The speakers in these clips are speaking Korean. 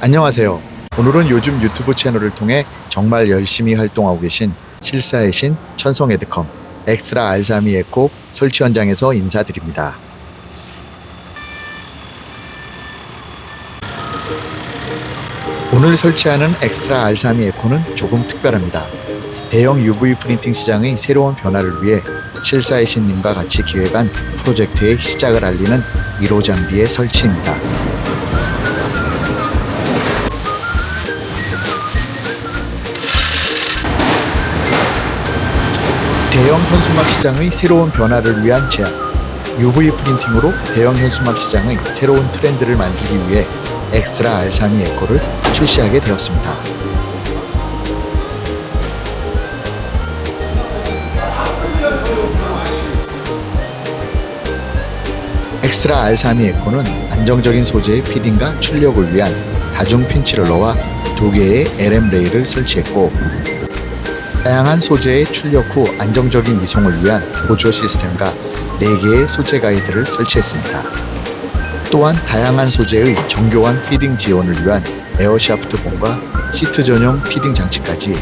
안녕하세요. 오늘은 요즘 유튜브 채널을 통해 정말 열심히 활동하고 계신 실사의 신 천성 에드컴 엑스트라 알사미 에코 설치 현장에서 인사드립니다. 오늘 설치하는 엑스트라 알사미 에코는 조금 특별합니다. 대형 UV 프린팅 시장의 새로운 변화를 위해 실사의 신님과 같이 기획한 프로젝트의 시작을 알리는 1호 장비의 설치입니다. 대형 현수막 시장의 새로운 변화를 위한 제안. UV 프린팅으로 대형 현수막 시장의 새로운 트렌드를 만들기 위해 엑스트라 R32 에코를 출시하게 되었습니다. 엑스트라 R32 에코는 안정적인 소재의 피딩과 출력을 위한 다중 핀치롤러와 두 개의 LM 레일을 설치했고 다양한 소재의 출력 후 안정적인 이송을 위한 보조 시스템과 4개의 소재 가이드를 설치했습니다. 또한 다양한 소재의 정교한 피딩 지원을 위한 에어샤프트 본과 시트 전용 피딩 장치까지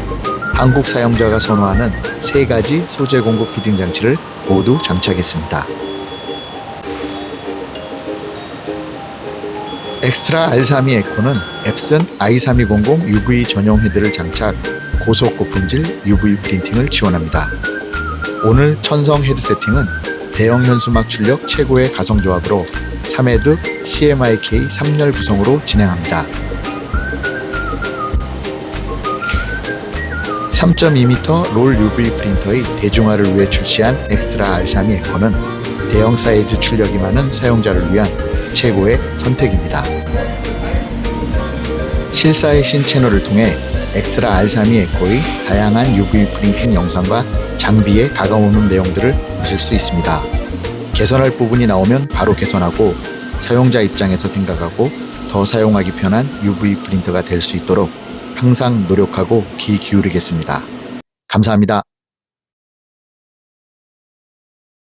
한국 사용자가 선호하는 세 가지 소재 공급 피딩 장치를 모두 장착했습니다. 엑스트라 R32 에코는 앱슨 i3200 UV 전용 헤드를 장착 고속 고품질 UV 프린팅을 지원합니다. 오늘 천성 헤드 세팅은 대형 현수막 출력 최고의 가성 조합으로 3헤드 CMYK 3열 구성으로 진행합니다. 3.2m 롤 UV 프린터의 대중화를 위해 출시한 엑스트라 R32 에코는 대형 사이즈 출력이 많은 사용자를 위한 최고의 선택입니다. 실사의 신 채널을 통해 엑스트라 R32 에코의 다양한 UV 프린팅 영상과 장비에 다가오는 내용들을 보실 수 있습니다. 개선할 부분이 나오면 바로 개선하고 사용자 입장에서 생각하고 더 사용하기 편한 UV 프린터가 될 수 있도록 항상 노력하고 기 기울이겠습니다. 감사합니다.